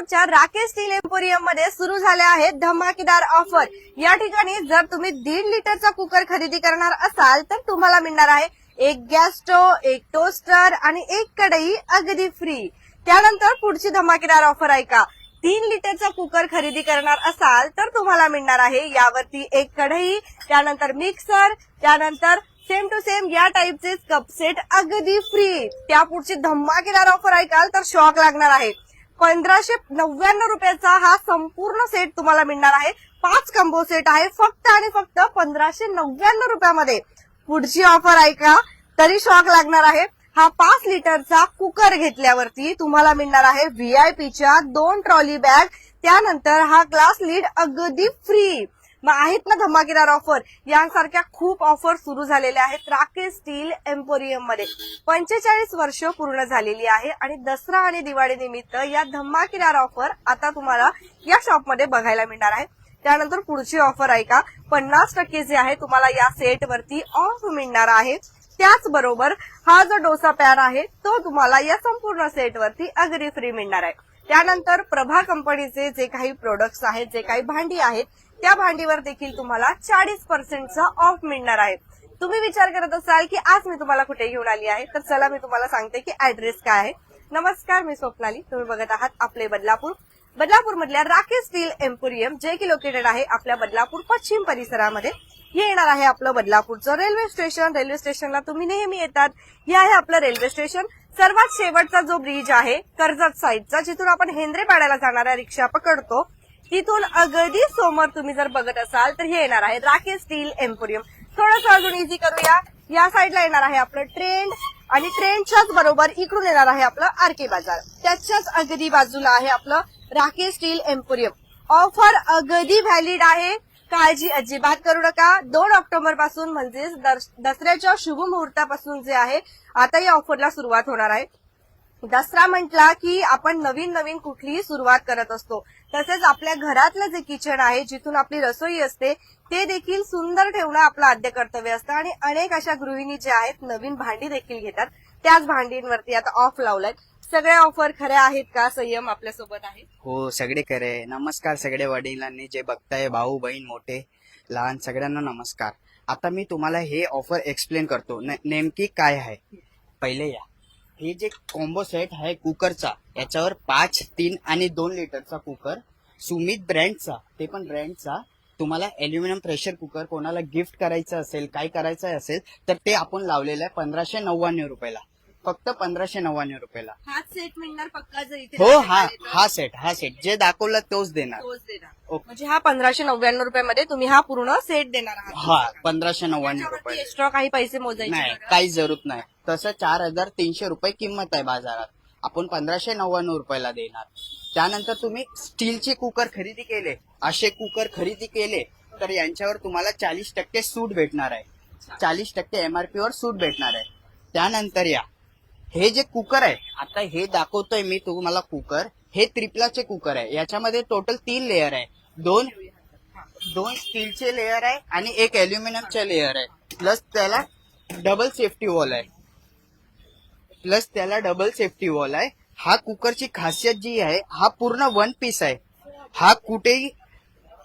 नागपूरच्या राकेश स्टील एम्पोरियममध्ये सुरू झाल्या आहेत धमाकेदार ऑफर. या ठिकाणी जर तुम्ही दीड लिटरचा कुकर खरेदी करणार असाल तर तुम्हाला मिळणार आहे एक गॅस स्टोव एक टोस्टर आणि एक कढई अगदी फ्री त्यानंतर पुढची धमाकेदार ऑफर ऐका तीन लिटरचा कुकर खरेदी करणार असाल तर तुम्हाला मिळणार आहे यावरती एक कढई त्यानंतर मिक्सर त्यानंतर सेम टू सेम या टाईपचे कप सेट अगदी फ्री त्या पुढची धमाकेदार ऑफर ऐकाल तर शॉक लागणार आहे. पंधराशे नव्याण्णव रुपयाचा हा संपूर्ण सेट तुम्हाला मिळणार आहे. पाच कंबो सेट आहे. फक्त आणि फक्त पंधराशे नव्याण्णव रुपयामध्ये. पुढची ऑफर ऐका. तरी शॉक लागणार आहे. हा पाच लिटरचा कुकर घेतल्यावरती तुम्हाला मिळणार आहे व्हीआयपीच्या दोन ट्रॉली बॅग त्यानंतर हा ग्लास लीड अगदी फ्री मग आहेत ना धमाकेदार ऑफर यांसारख्या खूप ऑफर सुरू झालेल्या आहेत राकेश स्टील एम्पोरियममध्ये. पंचेचाळीस वर्ष पूर्ण झालेली आहे आणि दसरा आणि दिवाळी निमित्त या धमाकेदार ऑफर आता तुम्हाला या शॉपमध्ये बघायला मिळणार आहे. त्यानंतर पुढची ऑफर ऐका पन्नास टक्के जे आहे तुम्हाला या सेट वरती ऑफ मिळणार आहे. त्याचबरोबर हा जो डोसा पॅन आहे तो तुम्हाला या संपूर्ण सेट वरती अगदी फ्री मिळणार आहे. त्यानंतर प्रभा कंपनीचे जे काही प्रोडक्ट्स आहेत जे काही भांडी आहेत त्या भांडीवर देखील तुम्हाला चाळीस पर्सेंटचा ऑफ मिळणार आहे. तुम्ही विचार करत असाल की आज मी तुम्हाला कुठे घेऊन आली आहे? तर चला मी तुम्हाला सांगते की ऍड्रेस काय आहे. नमस्कार मी स्वप्नाली. तुम्ही बघत आहात आपले बदलापूर. बदलापूर मधल्या राकेश स्टील एम्पोरियम जे की लोकेटेड आहे आपल्या बदलापूर पश्चिम परिसरामध्ये हे येणार आहे आपलं बदलापूरचं रेल्वे स्टेशन रेल्वे स्टेशनला तुम्ही नेहमी येतात. हे आहे आपलं रेल्वे स्टेशन सर्वात शेवटचा जो ब्रिज आहे कर्जत साईडचा जिथून आपण हेंद्रेपाड्याला जाणाऱ्या रिक्षा पकडतो. तिथून अगदी समोर तुम्ही जर बघत असाल तर हे येणार आहे राकेश स्टील एम्पोरियम. थोडस अजून इझी करूया. या साईडला येणार आहे आपलं ट्रेंड आणि ट्रेंडच्याच बरोबर इकडून येणार आहे आपलं आरके बाजार. त्याच्याच अगदी बाजूला आहे आपलं राकेश स्टील एम्पोरियम. ऑफर अगदी व्हॅलिड आहे. काळजी अजिबात करू नका. दोन ऑक्टोबरपासून म्हणजेच दस- दसऱ्याच्या शुभ मुहूर्तापासून जे आहे आता या ऑफरला सुरुवात होणार आहे. दसरा म्हटला की आपण नवीन नवीन कुठलीही सुरुवात करत असतो. तसेच आपल्या घरातलं जे किचन आहे जिथून आपली रसोई असते ते देखील सुंदर ठेवणं आपलं आद्य कर्तव्य असतं. आणि अनेक अशा गृहिणी ज्या आहेत नवीन भांडी देखील घेतात. त्याच भांडींवरती आता ऑफ लावलाय. सगळ्या ऑफर खऱ्या आहेत का? संयम आपल्यासोबत आहे. हो सगळे खरे नमस्कार सगळे वडिलांनी. जे बघताय भाऊ बहीण मोठे लहान सगळ्यांना नमस्कार. आता मी तुम्हाला हे ऑफर एक्सप्लेन करतो. नेमकी काय आहे? पहिले या. हे जे कॉम्बो सेट आहे कुकरचा याच्यावर पाच तीन आणि दोन लिटरचा कुकर सुमित ब्रँडचा ते पण ब्रँडचा. तुम्हाला अल्युमिनियम प्रेशर कुकर कोणाला गिफ्ट करायचं असेल काय करायचं असेल तर ते आपण लावलेलं आहे पंधराशे नव्याण्णव रुपयाला. फक्त पंधराशे नव्याण्णव रुपयाला. सेट मिळणार पक्का जर इथे हो हा तर. हा सेट हा सेट जे दाखवलं तोच देणार. तोच देणार. ओके. म्हणजे हा पंधराशे नव्याण्णव रुपयामध्ये तुम्ही हा पूर्ण सेट देणार आहात. हा पंधराशे नव्याण्णव त्याच्यावरती रुपये एक्स्ट्रा काही पैसे मोजायचे नाही. काहीच जरूरत नाही. तसं चार हजार तीनशे रुपये किंमत आहे बाजारात. आपण पंधराशे नव्याण्णव रुपयाला देणार. त्यानंतर तुम्ही स्टीलचे कुकर खरेदी केले असे कुकर खरेदी केले तर यांच्यावर तुम्हाला चाळीस टक्के सूट भेटणार आहे. चाळीस टक्के एमआरपी वर सूट भेटणार आहे. त्यानंतर या. हे जे कुकर आहे आता हे दाखवतोय मी तुम्हाला कुकर हे त्रिपलाचे कुकर आहे. याच्यामध्ये टोटल तीन लेअर आहे. दोन दोन स्टीलचे लेअर आहे आणि एक अल्युमिनियमचे लेअर आहे. प्लस त्याला डबल सेफ्टी वॉल आहे. प्लस त्याला डबल सेफ्टी वॉल आहे. हा कुकरची खासियत जी आहे हा पूर्ण वन पीस आहे. हा कुठेही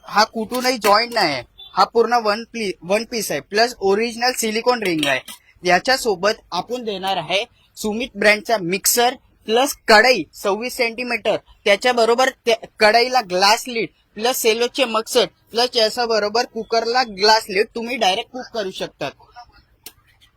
हा कुठूनही जॉईंट नाही. आहे हा पूर्ण वन पी वन पीस आहे. प्लस ओरिजिनल सिलिकॉन रिंग आहे. याच्या सोबत आपण देणार आहे सुमित ब्रँडचा मिक्सर प्लस कढई सव्वीस सेंटीमीटर त्याच्या बरोबर कढईला ग्लास लीड प्लस सेलोचे मक्सट प्लस याच्या बरोबर कुकरला ग्लास लीड तुम्ही डायरेक्ट कुक करू शकतात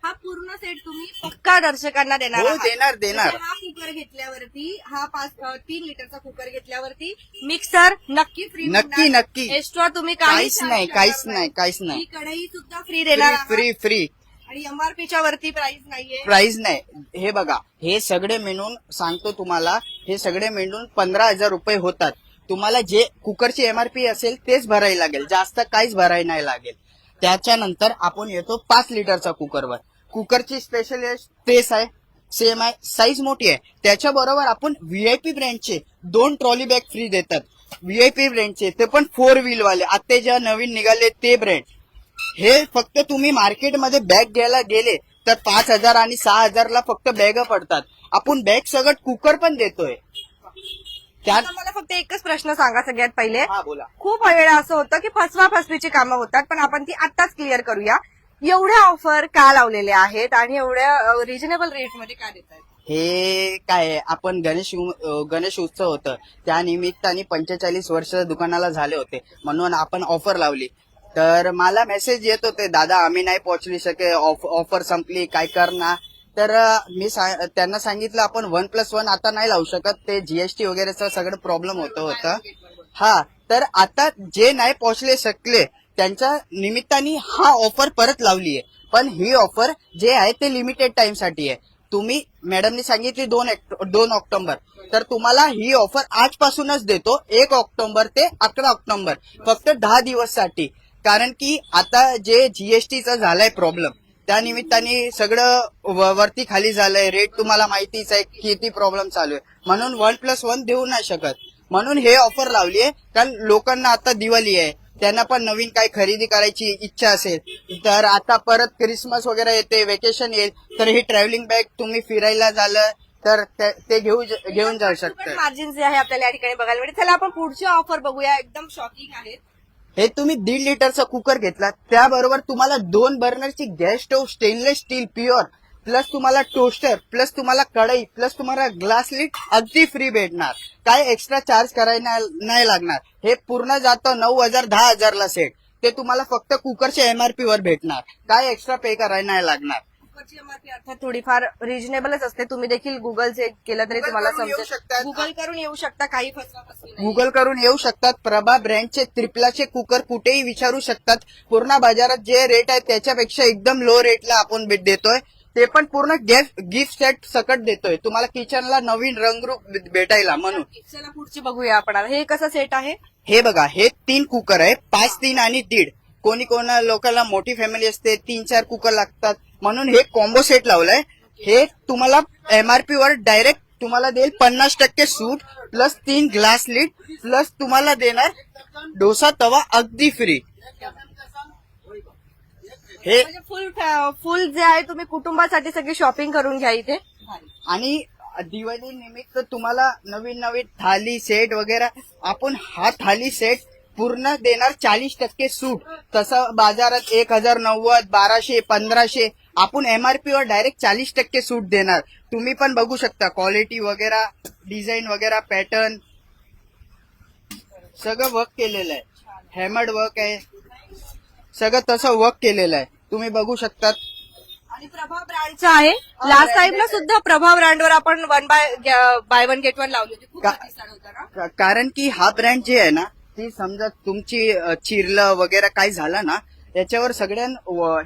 हा पूर्ण सेट तुम्ही पक्का दर्शकांना देणार हो आहात. देणार देणार हा कुकर घेतल्यावरती हा पाच अ, तीन लिटरचा कुकर घेतल्यावरती मिक्सर नक्की फ्री नक्की, नक्की. एक्स्ट्रा तुम्ही काहीच नाही काहीच नाही काहीच नाही ही कढई सुद्धा फ्री देणार आहात. फ्री फ्री आणि एमआरपीच्या वरती प्राइस नाहीये. प्राइस नाही. हे बघा हे सगळे मिळून सांगतो तुम्हाला हे सगळे मिळून पंधरा हजार रुपये होतात. तुम्हाला जे कुकरची एमआरपी असेल तेच भरायला लागेल. जास्त काहीच भरायला नाही लागेल. त्याच्यानंतर आपण येतो पाच लिटरचा कुकरवर. कुकरची स्पेशल स्पेस आहे सेम आहे साईज मोठी आहे. त्याच्या बरोबर आपण व्हीआयपी ब्रँडचे दोन ट्रॉली बॅग फ्री देतात. व्हीआयपी ब्रँडचे ते पण फोर व्हील वाले. आता ज्या नवीन निघाले ते ब्रँड हे फक्त तुम्ही मार्केटमध्ये बॅग घ्यायला गेले तर पाच हजार आणि सहा हजारला फक्त बॅग पडतात. आपण बॅग सगळं कुकर पण देतोय. त्यात आता मला फक्त एकच प्रश्न सांगा सगळ्यात पहिले. हा बोला. खूप वेळा असं होतं की फसवा फसवीची कामं होतात पण आपण ती आत्ताच क्लिअर करूया. एवढ्या ऑफर का लावलेल्या आहेत आणि एवढ्या रिजनेबल रेटमध्ये का देत आहेत हे काय आहे, आपण गणेश उ- गणेश उत्सव होतं. त्या निमित्ताने पंचेचाळीस वर्ष दुकानाला झाले होते. म्हणून आपण ऑफर लावली. तर मला मेसेज येत होते दादा आम्ही नाही पोहोचली शके ऑफर संपली काय करणार? तर मी सा- त्यांना सांगितलं आपण वन प्लस वन आता नाही लावू शकत. ते जीएसटी वगैरेचं सगळं प्रॉब्लेम होतं होतं. हा तर आता जे नाही पोहोचले शकले त्यांच्या निमित्ताने हा ऑफर परत लावली आहे. पण ही ऑफर जे आहे ते लिमिटेड टाइमसाठी आहे. तुम्ही मॅडमनी सांगितली दोन दोन ऑक्टोबर. तर तुम्हाला ही ऑफर आजपासूनच देतो एक ऑक्टोबर ते अकरा ऑक्टोबर. फक्त दहा दिवससाठी. कारण की आता जे जीएसटीचा झालाय प्रॉब्लेम त्या निमित्ताने सगळं वरती खाली झालंय. रेट तुम्हाला माहितीच आहे किती प्रॉब्लेम चालू आहे. म्हणून वन प्लस वन देऊ नाही शकत. म्हणून हे ऑफर लावली आहे कारण लोकांना आता दिवाळी आहे. त्यांना पण नवीन काही खरेदी करायची इच्छा असेल तर आता परत क्रिसमस वगैरे येते वेकेशन येईल तर ही ट्रॅव्हलिंग बॅग तुम्ही फिरायला झालं तर ते घेऊ घेऊन जाऊ शकता. मार्जिन जे आहे आपल्याला या ठिकाणी बघायला मिळेल चला आपण पुढची ऑफर बघूया. एकदम शॉकिंग आहे हे तुम्ही दीड लिटरचा कुकर घेतला त्याबरोबर तुम्हाला दोन बर्नरची gas stove stainless steel pure plus तुम्हाला टोस्टर प्लस तुम्हाला कढई प्लस तुम्हाला ग्लास लीट अगदी फ्री भेटणार. काय एक्स्ट्रा चार्ज करायला नाही लागणार. हे पूर्ण जातं नऊ हजार दहा हजारला सेट ते तुम्हाला फक्त कुकरच्या एमआरपी वर भेटणार. काय एक्स्ट्रा पे करायला नाही लागणार. अर्थात थोडीफार रिजनेबलच असते. तुम्ही देखील गुगल चेक केलं तरी तुम्हाला करून येऊ समजेल. गुगल करून येऊ शकता काही फसवा फसवी नाही. गुगल करून येऊ शकतात. प्रभा ब्रँडचे त्रिपलाचे कुकर कुठेही विचारू शकतात. पूर्ण बाजारात जे रेट आहे त्याच्यापेक्षा एकदम लो रेटला आपण भेट देतोय. ते पण पूर्ण गिफ्ट सेट सकट देतोय. तुम्हाला किचनला नवीन रंगरूप भेटायला म्हणून. चला पुढची बघूया आपण आता. हे कसं सेट आहे? हे बघा हे तीन कुकर आहे. पाच तीन आणि दीड. कोणी कोण लोकांना मोठी फॅमिली असते तीन चार कुकर लागतात. म्हणून हे कॉम्बो सेट लावलंय. हे तुम्हाला एमआरपी वर डायरेक्ट तुम्हाला देईल पन्नास टक्के सूट प्लस तीन ग्लास लीड प्लस तुम्हाला देणार डोसा तवा अगदी फ्री हे म्हणजे फुल फुल जे आहे तुम्ही कुटुंबासाठी सगळी शॉपिंग करून घ्या इथे. आणि दिवाळी निमित्त तुम्हाला नवीन नवीन थाली सेट वगैरे आपण हा थाली सेट पूर्ण देणार चाळीस टक्के सूट. तसं बाजारात एक हजार नव्वद बाराशे पंधराशे आपण एमआरपी वर डायरेक्ट चाळीस टक्के सूट देणार. तुम्ही पण बघू शकता क्वालिटी वगैरे डिझाईन वगैरे पॅटर्न सगळं वर्क केलेलं आहे. हॅमर्ड वर्क आहे. सगळं तसं वर्क केलेलं आहे. तुम्ही बघू शकता. आणि प्रभा ब्रँडचं आहे. लास्ट टाइमला सुद्धा प्रभा ब्रँडवर आपण one buy buy one get one लावली होती. खूप का- प्रतिसाद होता ना? का- कारण की हा ब्रँड जे आहे ना ती समजा तुमची अ, चिरलं वगैरे काय झालं ना याच्यावर सगळ्यां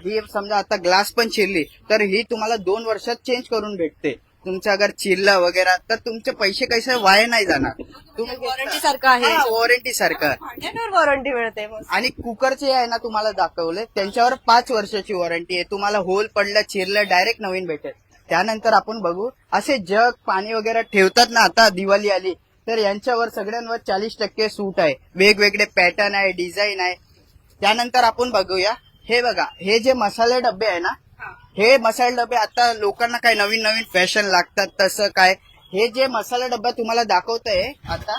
ही समजा आता ग्लास पण चिरली तर ही तुम्हाला दोन वर्षात चेंज करून भेटते. तुमचं अगर चिरलं वगैरे तर तुमचे पैसे कैसे वाया नाही जाणार. तुम्ही वॉरंटी सारखं आहे. वॉरंटी सारखं. भांड्यांवर वॉरंटी मिळते मग आणि कुकरचे आहे ना तुम्हाला दाखवले त्यांच्यावर पाच वर्षाची वॉरंटी आहे. तुम्हाला होल पडलं चिरलं डायरेक्ट नवीन भेटेल. त्यानंतर आपण बघू असे जग पाणी वगैरे ठेवतात ना आता दिवाळी आली तर यांच्यावर सगळ्यांवर चाळीस टक्के सूट आहे. वेगवेगळे पॅटर्न आहे डिझाईन आहे. त्यानंतर आपण बघूया. हे बघा हे जे मसाले डबे आहे ना हे. मसाले डबे आता लोकांना काय नवीन नवीन फॅशन लागतात तसं काय? हे जे मसाला डब्बा तुम्हाला दाखवतंय आता.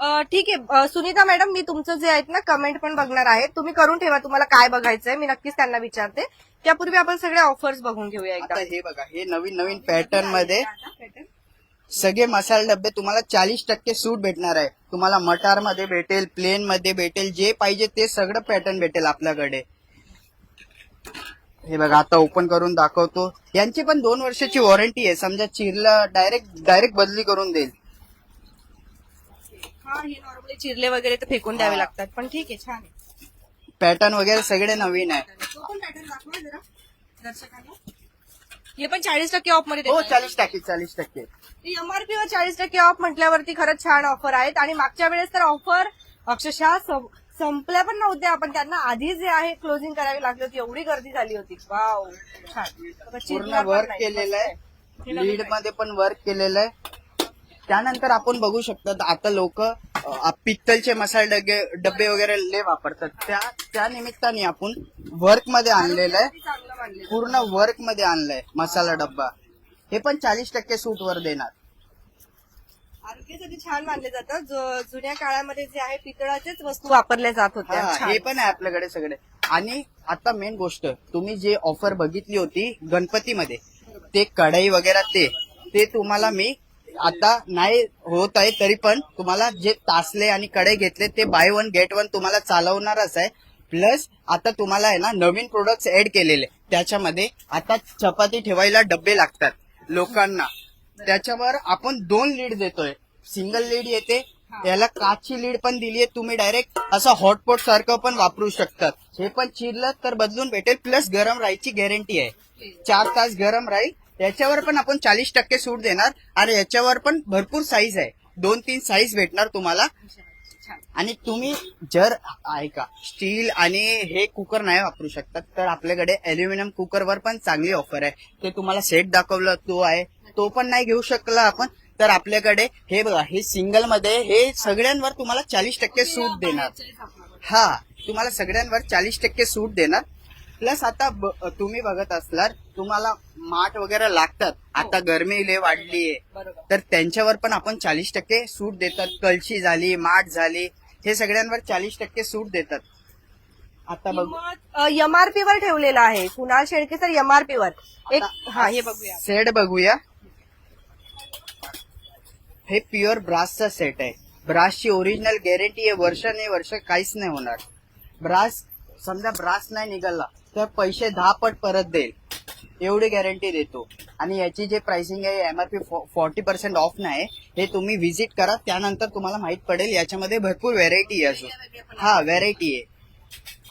अ, ठीक आहे. सुनीता मॅडम मी तुमचं जे आहेत ना कमेंट पण बघणार आहे. तुम्ही करून ठेवा तुम्हाला काय बघायचंय मी नक्कीच त्यांना विचारते. त्यापूर्वी आपण सगळे ऑफर्स बघून घेऊया एकदा. आता हे बघा हे नवीन नवीन पॅटर्नमध्ये सगळे मसाले डबे तुम्हाला चाळीस टक्के सूट भेटणार आहे. तुम्हाला मटारमध्ये भेटेल प्लेन मध्ये भेटेल जे पाहिजे ते सगळं पॅटर्न भेटेल आपल्याकडे. हे बघा आता ओपन करून दाखवतो. यांची पण दोन वर्षाची वॉरंटी आहे. समजा चिरला डायरेक्ट डायरेक्ट बदली करून देईल. नॉर्मली चिरले वगैरे तर फेकून द्यावे लागतात पण ठीक आहे छान आहे. पॅटर्न वगैरे सगळे नवीन आहे. तो पण पॅटर्न दाखवा जरा दर्शकांना. हे पण चाळीस टक्के ऑफमध्ये हो. चाळीस टक्के चाळीस टक्के. एमआरपी वर चाळीस टक्के ऑफ म्हटल्यावरती खरंच छान ऑफर आहेत. आणि मागच्या वेळेस तर ऑफर अक्षरशः संपल्या पण नव्हत्या. पण त्यांना आधी जे आहे क्लोजिंग करावी लागली होती एवढी गर्दी झाली होती. वाव छान. वर्क. केलेलं आहे. लीडमध्ये पण वर्क केलेलं आहे. त्यानंतर आपण बघू शकतो आता लोक पित्तलचे मसाले डबे डबे वगैरे लय वापरतात. त्या त्या निमित्ताने आपण वर्कमध्ये आणलेलं आहे. पूर्ण वर्कमध्ये आणलंय मसाला डब्बा. हे पण चाळीस टक्के सूट वर देणार आरोग्यासाठी छान मानले जातं. जो जुन्या काळामध्ये जे आहे पितळाच्याच वस्तू वापरल्या जात होत्या. हा, छान. हे पण आहे आपल्याकडे सगळे. आणि आता मेन गोष्ट तुम्ही जे ऑफर बघितली होती गणपतीमध्ये ते कढई वगैरे ते ते तुम्हाला मी आता नाही होत आहे तरी पण तुम्हाला जे तासले आणि कढई घेतले ते बाय वन गेट वन तुम्हाला चालवणारच आहे. प्लस आता तुम्हाला आहे ना नवीन प्रोडक्ट्स ऍड केलेले. त्याच्यामध्ये आता चपाती ठेवायला डब्बे लागतात लोकांना. त्याच्यावर आपण दोन लीड देतोय. सिंगल लीड येते. याला काचची लीड पण दिली आहे तुम्ही डायरेक्ट असं हॉटपॉट सारखं पण वापरू शकतात. हे पण चिरलं तर बदलून भेटेल. प्लस गरम राहायची गॅरंटी आहे. चार तास गरम राहील. याच्यावर पण आपण चाळीस टक्के सूट देणार आणि याच्यावर पण भरपूर साईज आहे. दोन तीन साईज भेटणार तुम्हाला. आणि तुम्ही जर ऐका स्टील आणि हे कुकर नाही वापरू शकतात तर आपल्याकडे अल्युमिनियम कुकरवर पण चांगली ऑफर आहे. ते तुम्हाला सेट दाखवलं तो आहे. तो पण नाही घेऊ शकला आपण तर आपल्याकडे हे बघा हे सिंगलमध्ये हे सगळ्यांवर तुम्हाला चाळीस टक्के सूट देणार. हा तुम्हाला सगळ्यांवर चाळीस टक्के सूट देणार. प्लस आता तुम्ही बघत असणार तुम्हाला माठ वगैरे लागतात. आता गरमी लय वाढली आहे. तर त्यांच्यावर पण आपण चाळीस टक्के सूट देतात. कलशी झाली माठ झाली हे सगळ्यांवर चाळीस टक्के सूट देतात. आता बघ. एमआरपी वर ठेवलेलं आहे. कुणाल शेळके सर एमआरपी वर. एक हा हे बघूया. सेट बघूया. हे प्युअर ब्रासचा सेट आहे. ब्रासची ओरिजिनल गॅरंटी आहे वर्ष नाही वर्ष काहीच नाही होणार. ब्रास समजा ब्रास नाही निघाला तर पैसे दहा पट परत देईल. एवढी गॅरंटी देतो. आणि याची जे प्राइसिंग आहे एमआरपी फॉर्टी पर्सेंट ऑफ नाही हे तुम्ही व्हिजिट करा. त्यानंतर तुम्हाला माहीत पडेल याच्यामध्ये भरपूर व्हेरायटी आहे अजून. हा व्हेरायटी आहे.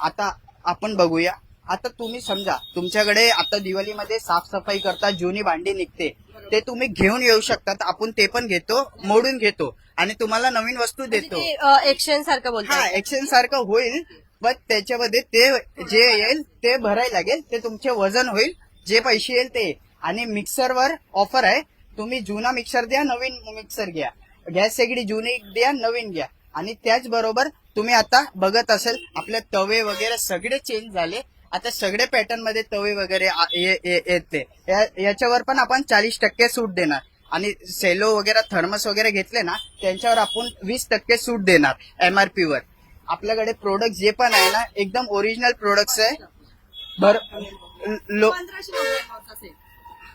आता आपण बघूया. आता तुम्ही समजा तुमच्याकडे आता दिवाळीमध्ये साफसफाई करता जुनी भांडी निघते. ते तुम्ही घेऊन येऊ शकतात. आपण ते पण घेतो मोडून घेतो. आणि तुम्हाला नवीन वस्तू देतो. एक्सचेंज सारखं हा बोलतो एक्सचेंज सारखं होईल. पण त्याच्यामध्ये ते जे येईल ते भरायला लागेल ते तुमचे वजन होईल जे पैसे येईल ते. आणि मिक्सरवर ऑफर आहे तुम्ही जुना मिक्सर द्या नवीन मिक्सर घ्या. गॅस शेगडी जुनी द्या नवीन घ्या. आणि त्याचबरोबर तुम्ही आता बघत असेल आपले तवे वगैरे सगळे चेंज झाले. आता सगळे पॅटर्नमध्ये तवे वगैरे ये- ये- येते. या- याच्यावर पण आपण चाळीस टक्के सूट देणार. आणि सेलो वगैरे थर्मस वगैरे घेतले ना त्यांच्यावर आपण वीस टक्के सूट देणार एमआरपी वर. आपल्याकडे प्रोडक्ट जे पण आहे ना एकदम ओरिजिनल प्रोडक्ट्स आहे. बर लो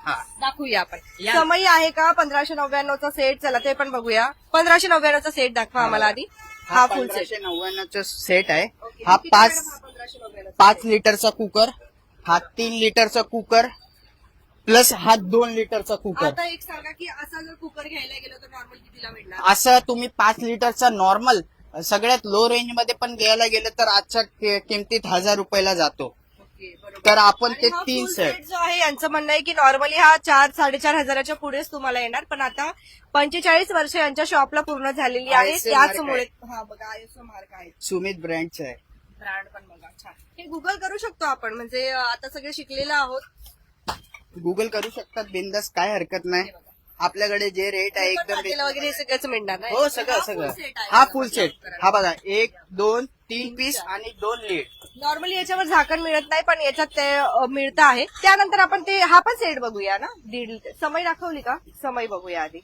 हा. दाखवूया आपण. या. समई आहे का पंधराशे नव्याण्णवचा सेट चला ते पण बघूया. पंधराशे नव्याण्णवचा सेट दाखवा आम्हाला आधी. हा फुल सेट पंधराशे नव्याण्णवचा सेट आहे. हा पाच पाच लिटरचा कुकर हा तीन लिटरचा कुकर प्लस हा दोन लिटरचा कुकर. आता एक सांगा की असा जर कुकर घ्यायला गेलो तर नॉर्मल कितीला भेटणार? असं तुम्ही पाच लिटरचा नॉर्मल सगळ्यात लो रेंजमध्ये पण घ्यायला गेलं तर आजच्या किमतीत हजार रुपयाला जातो. तर आपण ते तीन सेट जो आहे यांचं म्हणणं आहे की नॉर्मली हा चार साडेचार हजाराच्या पुढेच तुम्हाला येणार पण आता पंचेचाळीस वर्ष यांच्या शॉपला पूर्ण झालेली आहे त्याचमुळे हा बघा आयएसओ मार्क आहे. सुमित ब्रँडचं आहे. ब्रँड पण बघा छान. हे गुगल करू शकतो आपण म्हणजे आता सगळे शिकलेलं आहोत. गुगल करू शकतात बिंदास काय हरकत नाही. आपल्याकडे जे रेट आहे एकदम वगैरे हे सगळंच मिळणार ना? हो सगळं सगळं. हा फुल सेट हा बघा एक दोन तीन पीस आणि दोन लीड नॉर्मली याच्यावर झाकण मिळत नाही पण याच्यात ते अं, मिळतं आहे. त्यानंतर आपण ते हा पण सेट बघूया ना? दीड समय दाखवली का? समय बघूया आधी.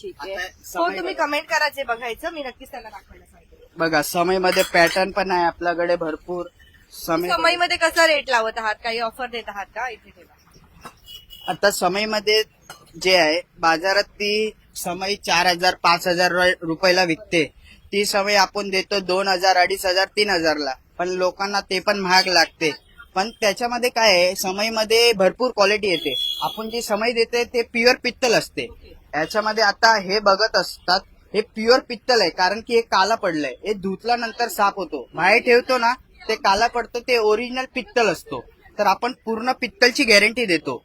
ठीक आहे. आता हो समय तुम्ही बघा. कमेंट करा जे बघायचं. मी नक्कीच त्यांना दाखवायला सांगते बघा समयमध्ये पॅटर्न पण आहे आपल्याकडे भरपूर. समय समईमध्ये कसा रेट लावत आहात? काही ऑफर देत आहात का? इथे ठेवा. आता समयमध्ये जे आहे बाजारात ती समय चार हजार पाच हजार रुपयाला विकते. ती समय आपण देतो दोन हजार अडीच हजार तीन हजारला. पण लोकांना ते पण महाग लागते. पण त्याच्यामध्ये काय आहे समयमध्ये भरपूर क्वालिटी येते. आपण जी समय देते ते प्युअर पित्तल असते. याच्यामध्ये आता हे बघत असतात हे प्युअर पित्तल आहे. कारण की हे काला पडलंय. हे धुतल्यानंतर साफ होतो. बाहेर ठेवतो ना ते काला पडतं ते ओरिजिनल पित्तल असतो. तर आपण पूर्ण पित्तलची गॅरंटी देतो.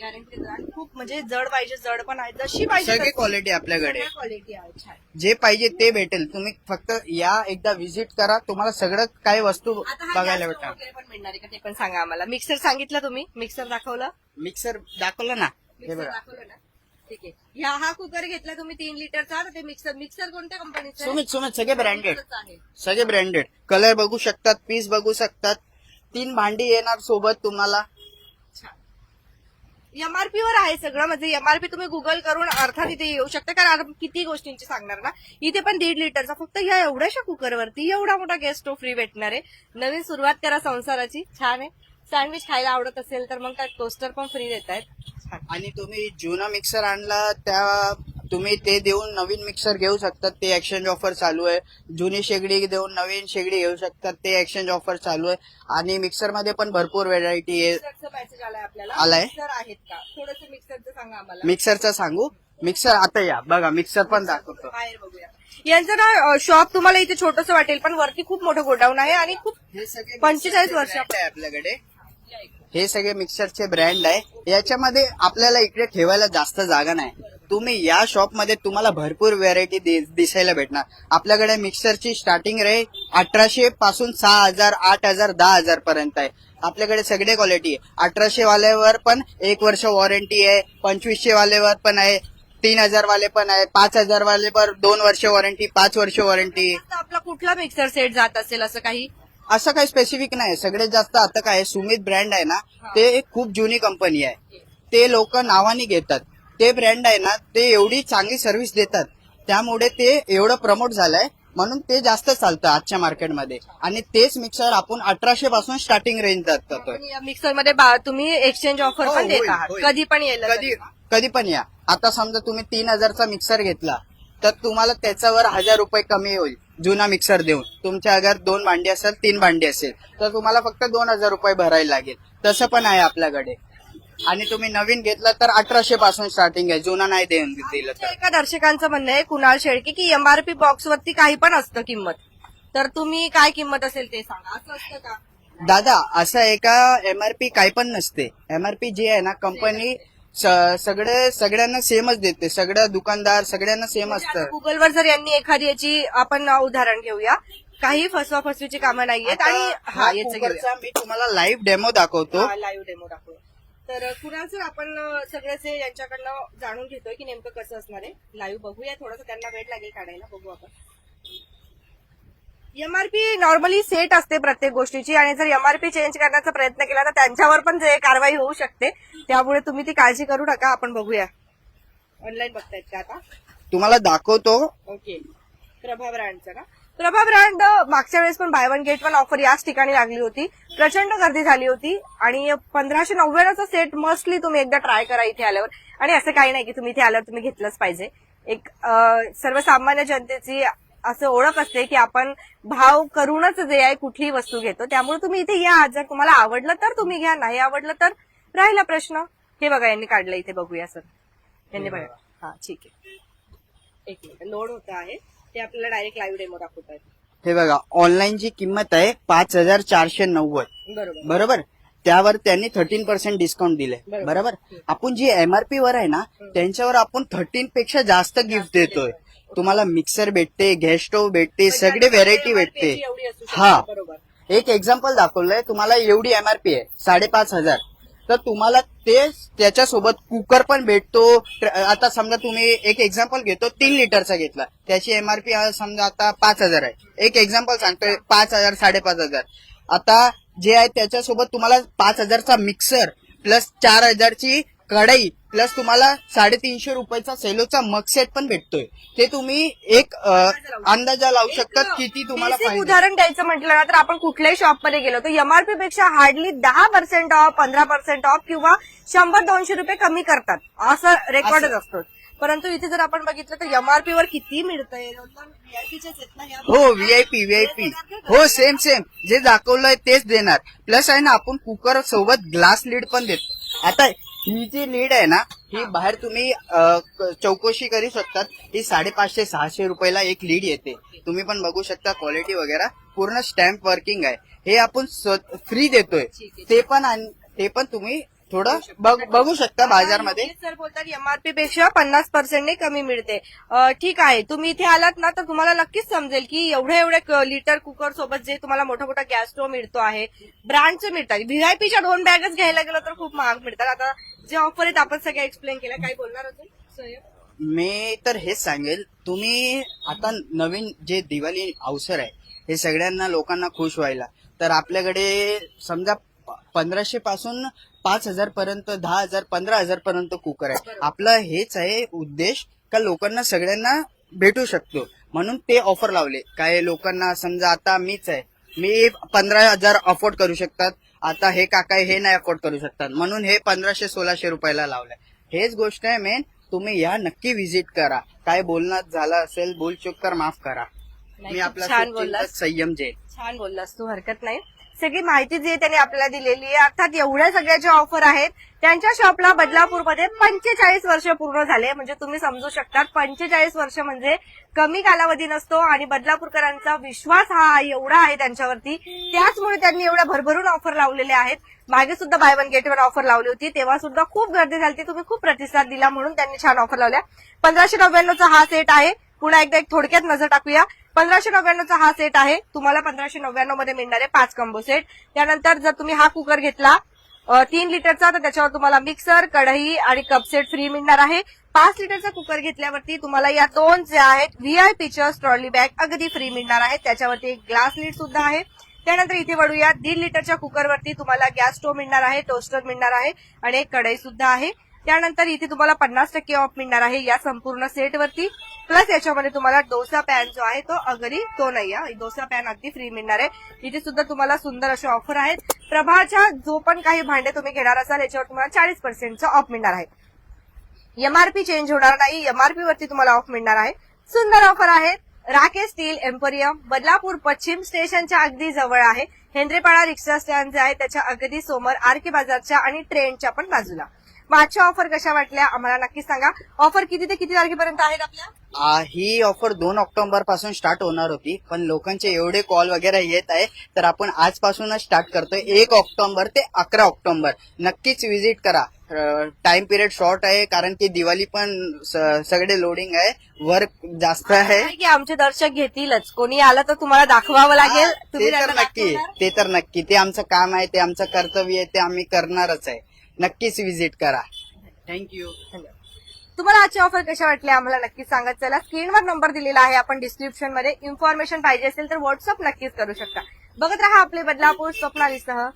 गॅरंटी खूप म्हणजे जड पाहिजे जड पण आहे. जशी पाहिजे सगळी क्वालिटी आपल्याकडे. क्वालिटी आहे. छान. जे पाहिजे ते भेटेल. तुम्ही फक्त या एकदा व्हिजिट करा. तुम्हाला सगळं काही वस्तू आता हा बघायला गॅस भेटणार. वगैरे पण मिळणार आहे का? ते पण सांगा आम्हाला. मिक्सर सांगितलं तुम्ही? मिक्सर दाखवलं? मिक्सर दाखवलं ना. हे मिक्सर बघा. दाखवलं ना? ठीक आहे. ह्या हा कुकर घेतला तुम्ही तीन लिटरचा तर ते मिक्सर मिक्सर कोणत्या कंपनीचं? सुमित सुमित सगळे ब्रँडेड आहे. सगळे ब्रँडेड कलर बघू शकतात पीस बघू शकतात. तीन भांडी येणार सोबत तुम्हाला. एमआरपी वर आहे सगळं. म्हणजे एमआरपी तुम्ही गुगल करून अर्थात इथे येऊ शकता. कारण किती गोष्टींची सांगणार ना? इथे पण दीड लिटरचा. फक्त या एवढ्याशा कुकरवरती एवढा मोठा गॅस स्टोव फ्री भेटणार आहे. नवीन सुरुवात करा संसाराची. छान आहे. सँडविच खायला आवडत असेल तर मग काय टोस्टर पण फ्री देत आहेत आणि तुम्ही जुना मिक्सर आणला त्या तुम्ही ते देऊन नवीन मिक्सर घेऊ शकतात ते एक्सचेंज ऑफर चालू आहे. जुनी शेगडी देऊन नवीन शेगडी घेऊ शकतात ते एक्सचेंज ऑफर चालू आहे. आणि मिक्सरमध्ये पण भरपूर व्हेरायटी आहे. मिक्सरचं मेसेज आलाय आपल्याला. आलाय? मिक्सर आहेत का? थोडस मिक्सरचं सांगा आम्हाला. मिक्सरचा सांगू? मिक्सर आता या. बघा मिक्सर पण दाखवतो. बाहेर बघूया. यांचं ना शॉप तुम्हाला इथे छोटस वाटेल पण वरती खूप मोठं गोडाऊन आहे आणि खूप हे सगळे 45 वर्ष. आहे आपल्याकडे. हे सगळे मिक्सरचे ब्रँड आहे. याच्यामध्ये आपल्याला इकडे ठेवायला जास्त जागा नाही. तुम्ही या शॉपमध्ये तुम्हाला भरपूर व्हेरायटी दिसायला भेटणार. आपल्याकडे मिक्सरची स्टार्टिंग रेट अठराशे पासून सहा हजार आठ हजार दहा हजार पर्यंत आहे. आपल्याकडे सगळे क्वालिटी आहे. अठराशे वाल्यावर पण एक वर्ष वॉरंटी आहे. पंचवीसशे वाल्यावर पण आहे. तीन हजार वाले पण आहे. पाच हजार वालेवर दोन वर्ष वॉरंटी पाच वर्ष वॉरंटी आपला कुठला मिक्सर सेट जात असेल असं काही? असं काही स्पेसिफिक नाही. सगळ्यात जास्त आता काय सुमित ब्रँड आहे ना ते एक खूप जुनी कंपनी आहे. ते लोक नावाने घेतात. ते ब्रँड आहे ना ते एवढी चांगली सर्व्हिस देतात. त्यामुळे ते एवढं प्रमोट झालंय. म्हणून ते जास्त चालतं आजच्या मार्केटमध्ये आणि तेच मिक्सर आपण अठराशे पासून स्टार्टिंग रेंज जातोय आणि या मिक्सरमध्ये तुम्ही एक्सचेंज ऑफर हो, पण देत आहात. कधी पण येईल कधी कधी पण या. आता समजा तुम्ही तीन हजारचा मिक्सर घेतला तर तुम्हाला त्याच्यावर हजार रुपये कमी होईल जुना मिक्सर देऊन. तुमच्या अगर दोन भांडी असेल तीन भांडी असेल तर तुम्हाला फक्त दोन हजार रुपये भरायला लागेल. तसं पण आहे आपल्याकडे. आणि तुम्ही नवीन घेतला तर अठराशे पासून स्टार्टिंग आहे. जुना नाही देऊन दिलं तर. एका दर्शकांचं म्हणणं आहे कुणाल शेळके की एमआरपी बॉक्स वरती काही पण असतं किंमत. तर तुम्ही काय किंमत असेल ते सांगा. असं असतं का? दादा असं आहे का एमआरपी काही पण नसते. एमआरपी जी आहे ना कंपनी सगळे सगळ्यांना सेमच देते. सगळं दुकानदार सगळ्यांना सेम असतं. गुगलवर जर यांनी एखादी याची आपण उदाहरण घेऊया. काही फसवा फसवीची कामं नाहीयेत आणि हा याचं मी तुम्हाला लाईव्ह डेमो दाखवतो. लाईव्ह डेमो दाखवू. तर कुणाल सर आपण अं, सगळ्याचे यांच्याकडनं जाणून घेतोय की नेमकं कसं असणार आहे. लाईव्ह बघूया थोडंसं त्यांना वेळ लागेल काढायला. बघू आपण. एमआरपी नॉर्मली सेट असते प्रत्येक गोष्टीची आणि जर एमआरपी चेंज करण्याचा प्रयत्न केला तर त्यांच्यावर पण जे कारवाई होऊ शकते त्यामुळे तुम्ही ती काळजी करू नका. आपण बघूया. ऑनलाईन बघतायत का आता? तुम्हाला दाखवतो. ओके प्रभा ब्रँडचं का? प्रभा ब्रँड मागच्या वेळेस पण buy one get one offer याच ठिकाणी लागली होती. प्रचंड गर्दी झाली होती. आणि पंधराशे नव्याण्णवचा सेट मस्टली तुम्ही एकदा ट्राय करा इथे आल्यावर. आणि असं काही नाही की तुम्ही इथे आल्यावर तुम्ही घेतलंच पाहिजे. एक सर्वसामान्य जनतेची असं ओळख असते की आपण भाव करूनच जे आहे कुठलीही वस्तू घेतो. त्यामुळे तुम्ही इथे या. जर तुम्हाला आवडलं तर तुम्ही घ्या. नाही आवडलं तर राहिला प्रश्न. हे बघा यांनी काढलं. इथे बघूया सर. यांनी बघा. हा ठीक आहे. एक मिनिट. लोड होत आहे. ते आपल्याला डायरेक्ट लाईव्ह डेमो दाखवत आहेत हे बघा ऑनलाईनची किंमत आहे पाच हजार चारशे नव्वद. बरोबर. बरोबर? त्यावर त्यांनी थर्टीन पर्सेंट डिस्काउंट दिले बरोबर. बरोबर? आपण जी एमआरपी वर आहे ना त्यांच्यावर आपण थर्टीन पेक्षा जास्त गिफ्ट देतोय. तुम्हाला मिक्सर भेटते गॅस स्टोव्ह भेटते सगळे व्हेरायटी भेटते. एवढी असू शकते, हा. बरोबर. एक एक्झाम्पल दाखवलंय तुम्हाला एवढी एमआरपी आहे साडेपाच हजार. तर तुम्हाला ते त्याच्यासोबत कुकर पण भेटतो. आता समजा तुम्ही एक एक्झाम्पल घेतो तीन लिटरचा घेतला. त्याची एमआरपी समजा आता पाच हजार आहे. एक एक्झाम्पल सांगतोय पाच हजार साडेपाच हजार. आता जे आहे त्याच्यासोबत तुम्हाला पाच हजारचा मिक्सर प्लस चार हजारची कढई प्लस तुम्हाला साडेतीनशे रुपयाचा सेलोचा मग सेट पण भेटतोय. ते तुम्ही एक अंदाजा लावू शकतात किती तुम्हाला उदाहरण द्यायचं म्हटलं ना तर आपण कुठल्याही शॉपमध्ये गेलो तर एमआरपी पेक्षा हार्डली दहा पर्सेंट ऑफ पंधरा पर्सेंट ऑफ किंवा शंभर दोनशे रुपये कमी करतात. असं रेकॉर्डच असतो. परंतु इथे जर आपण बघितलं तर एमआरपी वर किती मिळतंय? हो व्हीआयपी व्हीआयपी हो सेम सेम जे दाखवलंय तेच देणार. प्लस आहे ना आपण कुकर सोबत ग्लास लीड पण देतो. आता ही जी लीड आहे ना ही बाहेर तुम्ही चौकशी करू शकतात. ही साडेपाचशे सहाशे रुपयाला एक लीड येते. तुम्ही पण बघू शकता क्वालिटी वगैरे. पूर्ण स्टॅम्प वर्किंग आहे. हे आपण फ्री देतोय. ते पण ते पण तुम्ही थोडं बघ- शकता. बाजारमध्ये. सर बोलतात एमआरपी पेक्षा पन्नास पर्सेंटने कमी मिळते. ठीक आहे. तुम्ही इथे आलात ना तर तुम्हाला नक्कीच समजेल की एवढ्या एवढ्या लिटर कुकर सोबत जे तुम्हाला मोठा मोठा गॅस स्टोव्ह मिळतो आहे ब्रँडचे मिळतात. व्हीआयपीच्या दोन बॅगच घ्यायला गेलं तर खूप महाग मिळतात. आता जे ऑफर आहेत आपण सगळे एक्सप्लेन केलं काय बोलणार अजून? मी तर हेच सांगेल तुम्ही आता नवीन जे दिवाळी अवसर आहे हे सगळ्यांना लोकांना खुश व्हायला. तर आपल्याकडे समजा पंधराशे पासून पाच हजार पर्यंत दहा हजार पंधरा हजार पर्यंत कुकर आहे. आपलं हेच आहे उद्देश का लोकांना सगळ्यांना भेटू शकतो. म्हणून ते ऑफर लावले. काय लोकांना समजा आता मीच आहे. मी पंधरा हजार अफोर्ड करू शकतात. आता हे काका हे नाही अफोर्ड करू शकतात. म्हणून हे पंधराशे सोळाशे रुपयाला लावलंय. हेच गोष्ट आहे मेन तुम्ही या नक्की व्हिजिट करा. काय बोलणं झालं असेल बोलचूक तर माफ करा. मी आपला छान बोललास. संयम जैन छान बोललास तू हरकत नाही. सगळी माहिती जी त्यांनी आपल्याला दिलेली आहे. अर्थात एवढ्या सगळ्या ज्या ऑफर आहेत त्यांच्या शॉपला बदलापूरमध्ये पंचेचाळीस वर्ष पूर्ण झाले. म्हणजे तुम्ही समजू शकता पंचेचाळीस वर्ष म्हणजे कमी कालावधी नसतो आणि बदलापूरकरांचा विश्वास हा एवढा आहे त्यांच्यावरती. त्याचमुळे त्यांनी एवढ्या भरभरून ऑफर लावलेल्या आहेत. मागे सुद्धा बाय वन गेट वर ऑफर लावली होती. तेव्हा सुद्धा खूप गर्दी झाली तुम्ही खूप प्रतिसाद दिला म्हणून त्यांनी छान ऑफर लावल्या. पंधराशे नव्याण्णवचा हा सेट आहे. पुन्हा एकदा एक थोडक्यात नजर टाकूया. पंधराशे नव्याण्णवचा हा सेट आहे. तुम्हाला पंधराशे नव्याण्णवमध्ये मिळणार आहे पाच कंबो सेट त्यानंतर जर तुम्ही हा कुकर घेतला तीन लिटरचा तर त्याच्यावर तुम्हाला मिक्सर कढई आणि कप सेट फ्री मिळणार आहे. पाच लिटरचा कुकर घेतल्यावरती तुम्हाला या दोन जे आहेत व्हीआयपीच्या ट्रॉली बॅग अगदी फ्री मिळणार आहे त्याच्यावरती एक ग्लास लीड सुद्धा आहे. त्यानंतर इथे वळूया दीड लिटरच्या कुकरवरती तुम्हाला गॅस स्टोव्ह मिळणार आहे टोस्टर मिळणार आहे आणि एक कढई सुद्धा आहे. त्यानंतर इथे तुम्हाला पन्नास टक्के ऑफ मिळणार आहे या संपूर्ण सेटवरती प्लस याच्यामध्ये तुम्हाला डोसा पॅन जो आहे तो अगदी तो नाही आहे. डोसा पॅन अगदी फ्री मिळणार आहे. इथे सुद्धा तुम्हाला सुंदर असे ऑफर आहेत. प्रभाच्या जो पण काही भांडे तुम्ही घेणार असाल याच्यावर तुम्हाला चाळीस पर्सेंटचा ऑफ मिळणार आहे. एमआरपी चेंज होणार नाही. एमआरपी वरती तुम्हाला ऑफ मिळणार आहे. सुंदर ऑफर आहेत राकेश स्टील एम्पोरियम बदलापूर पश्चिम स्टेशनच्या अगदी जवळ आहे. हेंद्रेपाडा रिक्षा स्टँड जे आहे त्याच्या अगदी समोर आरके बाजारच्या आणि ट्रेनच्या पण बाजूला. मागच्या ऑफर कशा वाटल्या आम्हाला नक्की सांगा. ऑफर किती ते किती तारखेपर्यंत आहेत आपल्या? ही ऑफर दोन ऑक्टोबरपासून स्टार्ट होणार होती पण लोकांचे एवढे कॉल वगैरे येत आहे तर आपण आजपासूनच स्टार्ट करतोय. एक ऑक्टोबर ते अकरा ऑक्टोबर. नक्कीच व्हिजिट करा. टाइम पिरियड शॉर्ट आहे कारण की दिवाळी पण सगळे लोडिंग आहे. वर्क जास्त आहे. की आमचे दर्शक घेतीलच. कोणी आलं तर तुम्हाला दाखवावं लागेल. तुम्ही ते तर नक्की? ते तर नक्की. ते आमचं काम आहे ते आमचं कर्तव्य आहे ते आम्ही करणारच आहे. नक्कीच विजिट करा. थँक्यू तुम्हाला आजची ऑफर कशा वाटल्या आम्हाला नक्कीच सांगत चला स्क्रीनवर नंबर दिलेला आहे. आपण डिस्क्रिप्शनमध्ये इन्फॉर्मेशन पाहिजे असेल तर व्हॉट्सअप नक्कीच करू शकता. बघत राहा आपले बदलापूर स्वप्नालीसह.